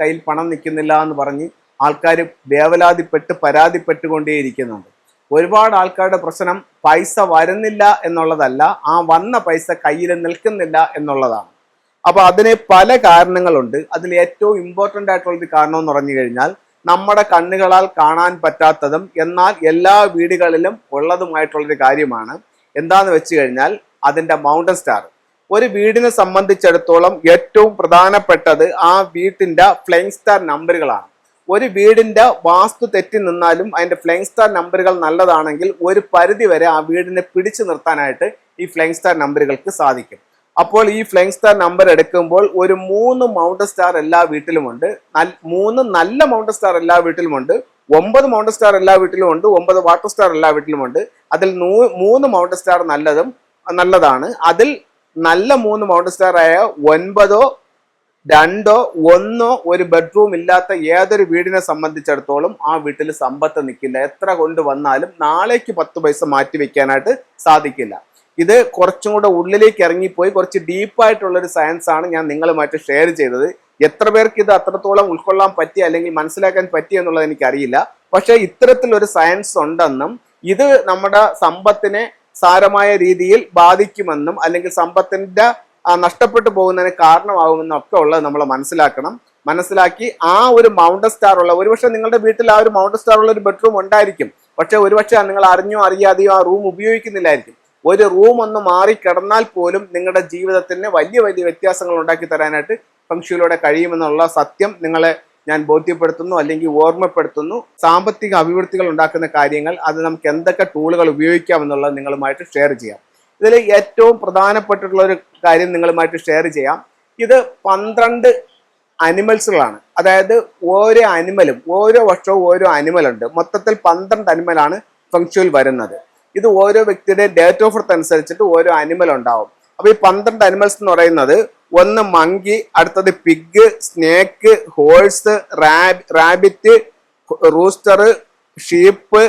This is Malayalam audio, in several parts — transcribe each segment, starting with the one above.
കയ്യിൽ പണം നിൽക്കുന്നില്ല എന്ന് പറഞ്ഞ് ആൾക്കാർ വേവലാതിപ്പെട്ട് പരാതിപ്പെട്ടുകൊണ്ടേയിരിക്കുന്നുണ്ട്. ഒരുപാട് ആൾക്കാരുടെ പ്രശ്നം പൈസ വരുന്നില്ല എന്നുള്ളതല്ല ആ വന്ന പൈസ കയ്യിൽ നിൽക്കുന്നില്ല എന്നുള്ളതാണ്. അപ്പോൾ അതിന് പല കാരണങ്ങളുണ്ട്. അതിൽ ഏറ്റവും ഇമ്പോർട്ടന്റ് ആയിട്ടുള്ളൊരു കാരണം എന്ന് പറഞ്ഞു കഴിഞ്ഞാൽ നമ്മുടെ കണ്ണുകളാൽ കാണാൻ പറ്റാത്തതും എന്നാൽ എല്ലാ വീടുകളിലും ഉള്ളതുമായിട്ടുള്ളൊരു കാര്യമാണ്. എന്താന്ന് വെച്ച് കഴിഞ്ഞാൽ അതിന്റെ മൗണ്ടൻ സ്റ്റാർ ഒരു വീടിനെ സംബന്ധിച്ചിടത്തോളം ഏറ്റവും പ്രധാനപ്പെട്ടത് ആ വീട്ടിന്റെ ഫ്ലൈങ് സ്റ്റാർ നമ്പറുകളാണ് ഒരു വീടിന്റെ വാസ്തു തെറ്റി നിന്നാലും അതിന്റെ ഫ്ലൈങ് സ്റ്റാർ നമ്പറുകൾ നല്ലതാണെങ്കിൽ ഒരു പരിധി വരെ ആ വീടിനെ പിടിച്ചു നിർത്താനായിട്ട് ഈ ഫ്ലൈങ് സ്റ്റാർ നമ്പറുകൾക്ക് സാധിക്കും. അപ്പോൾ ഈ ഫ്ലൈങ് സ്റ്റാർ നമ്പർ എടുക്കുമ്പോൾ ഒരു മൂന്ന് മൗണ്ട് സ്റ്റാർ എല്ലാ വീട്ടിലുമുണ്ട്. മൂന്ന് നല്ല മൗണ്ട് സ്റ്റാർ എല്ലാ വീട്ടിലുമുണ്ട്. ഒമ്പത് മൗണ്ട് സ്റ്റാർ എല്ലാ വീട്ടിലുമുണ്ട്. ഒമ്പത് വാട്ടർ സ്റ്റാർ എല്ലാ വീട്ടിലുമുണ്ട്. അതിൽ മൂന്ന് മൗണ്ട് സ്റ്റാർ നല്ലതും നല്ലതാണ്. അതിൽ നല്ല മൂന്ന് മൗണ്ട് സ്റ്റാർ ആയ ഒൻപതോ രണ്ടോ ഒന്നോ ഒരു ബെഡ്റൂം ഇല്ലാത്ത ഏതൊരു വീടിനെ സംബന്ധിച്ചിടത്തോളം ആ വീട്ടിൽ സമ്പത്ത് നിൽക്കില്ല. എത്ര കൊണ്ട് വന്നാലും നാളേക്ക് പത്ത് പൈസ മാറ്റി വെക്കാനായിട്ട് സാധിക്കില്ല. ഇത് കുറച്ചും കൂടെ ഉള്ളിലേക്ക് ഇറങ്ങിപ്പോയി കുറച്ച് ഡീപ്പായിട്ടുള്ളൊരു സയൻസ് ആണ് ഞാൻ നിങ്ങളുമായിട്ട് ഷെയർ ചെയ്തത്. എത്ര പേർക്ക് ഇത് അത്രത്തോളം ഉൾക്കൊള്ളാൻ പറ്റി അല്ലെങ്കിൽ മനസ്സിലാക്കാൻ പറ്റി എന്നുള്ളത് എനിക്കറിയില്ല. പക്ഷേ ഇത്തരത്തിലൊരു സയൻസ് ഉണ്ടെന്നും ഇത് നമ്മുടെ സമ്പത്തിനെ സാരമായ രീതിയിൽ ബാധിക്കുമെന്നും അല്ലെങ്കിൽ സമ്പത്തിന്റെ ആ, നഷ്ടപ്പെട്ടു പോകുന്നതിന് കാരണമാകുമെന്നും ഒക്കെ ഉള്ളത് നമ്മൾ മനസ്സിലാക്കണം. മനസ്സിലാക്കി ആ ഒരു മൗണ്ട് സ്റ്റാർ ഉള്ള ഒരുപക്ഷെ നിങ്ങളുടെ വീട്ടിൽ ആ ഒരു മൗണ്ട് സ്റ്റാർ ഉള്ള ഒരു ബെഡ്റൂം ഉണ്ടായിരിക്കും. പക്ഷെ ഒരുപക്ഷെ നിങ്ങൾ അറിഞ്ഞോ അറിയാതെയോ ആ റൂം ഉപയോഗിക്കുന്നില്ലായിരിക്കും. ഒരു റൂം ഒന്ന് മാറി കിടന്നാൽ പോലും നിങ്ങളുടെ ജീവിതത്തിന് വലിയ വലിയ വ്യത്യാസങ്ങൾ ഉണ്ടാക്കി തരാനായിട്ട് ഫംഗ്ഷനിലൂടെ കഴിയുമെന്നുള്ള സത്യം നിങ്ങളെ ഞാൻ ബോധ്യപ്പെടുത്തുന്നു അല്ലെങ്കിൽ ഓർമ്മപ്പെടുത്തുന്നു. സാമ്പത്തിക അഭിവൃദ്ധികൾ ഉണ്ടാക്കുന്ന കാര്യങ്ങൾ അത് നമുക്ക് എന്തൊക്കെ ടൂളുകൾ ഉപയോഗിക്കാമെന്നുള്ളത് നിങ്ങളുമായിട്ട് ഷെയർ ചെയ്യാം. ഇതിൽ ഏറ്റവും പ്രധാനപ്പെട്ടിട്ടുള്ള ഒരു കാര്യം നിങ്ങളുമായിട്ട് ഷെയർ ചെയ്യാം. ഇത് പന്ത്രണ്ട് അനിമൽസുകളാണ് അതായത് ഓരോ അനിമലും ഓരോ വർഷവും ഓരോ അനിമലുണ്ട് മൊത്തത്തിൽ പന്ത്രണ്ട് അനിമലാണ് ഫംഗ്ഷനിൽ വരുന്നത്. ഇത് ഓരോ വ്യക്തിയുടെ ഡേറ്റ് ഓഫ് ബർത്ത് അനുസരിച്ചിട്ട് ഓരോ അനിമൽ ഉണ്ടാവും. അപ്പോൾ ഈ പന്ത്രണ്ട് അനിമൽസ് എന്ന് പറയുന്നത് ഒന്ന് മങ്കി അടുത്തത് pig snake horse rabbit rooster sheep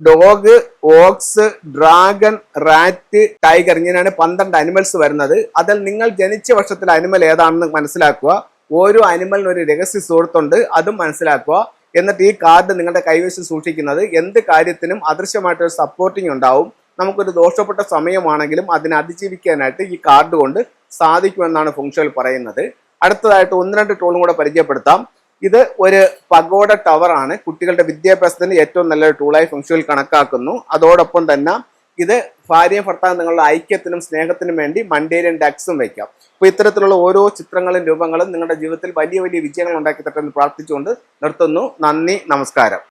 dog ox dragon rat tiger ഇങ്ങനെയാണ് പന്ത്രണ്ട് അനിമൽസ് വരുന്നത്. അതിൽ നിങ്ങൾ ജനിച്ച വർഷത്തിലെ അനിമൽ ഏതാണെന്ന് മനസ്സിലാക്കുക. ഓരോ അനിമലിനും ഒരു രഹസ്യ സുഹൃത്തുണ്ട് അതും മനസ്സിലാക്കുക. എന്നിട്ട് ഈ കാർഡ് നിങ്ങളുടെ കൈവശം സൂക്ഷിക്കുന്നത് എന്ത് കാര്യത്തിനും അദൃശ്യമായിട്ടൊരു സപ്പോർട്ടിംഗ് ഉണ്ടാവും. നമുക്കൊരു ദോഷപ്പെട്ട സമയമാണെങ്കിലും അതിനെ അതിജീവിക്കാനായിട്ട് ഈ കാർഡ് കൊണ്ട് സാധിക്കുമെന്നാണ് ഫുങ്ഷൽ പറയുന്നത്. അടുത്തതായിട്ട് ഒന്ന് രണ്ട് ടൂളും കൂടെ പരിചയപ്പെടുത്താം. ഇത് ഒരു പഗോഡ ടവർ ആണ്. കുട്ടികളുടെ വിദ്യാഭ്യാസത്തിന് ഏറ്റവും നല്ലൊരു ടൂളായി ഫുങ്ഷൽ കണക്കാക്കുന്നു. അതോടൊപ്പം തന്നെ ഇത് ഭാര്യയും ഭർത്താവും നിങ്ങളുടെ ഐക്യത്തിനും സ്നേഹത്തിനും വേണ്ടി മണ്ടേരിയൻ ഡാക്സും വയ്ക്കാം അപ്പോൾ ഇത്തരത്തിലുള്ള ഓരോ ചിത്രങ്ങളും രൂപങ്ങളും നിങ്ങളുടെ ജീവിതത്തിൽ വലിയ വലിയ വിജയങ്ങൾ ഉണ്ടാക്കി തട്ടെന്ന് പ്രാർത്ഥിച്ചുകൊണ്ട് നിർത്തുന്നു. നന്ദി നമസ്കാരം.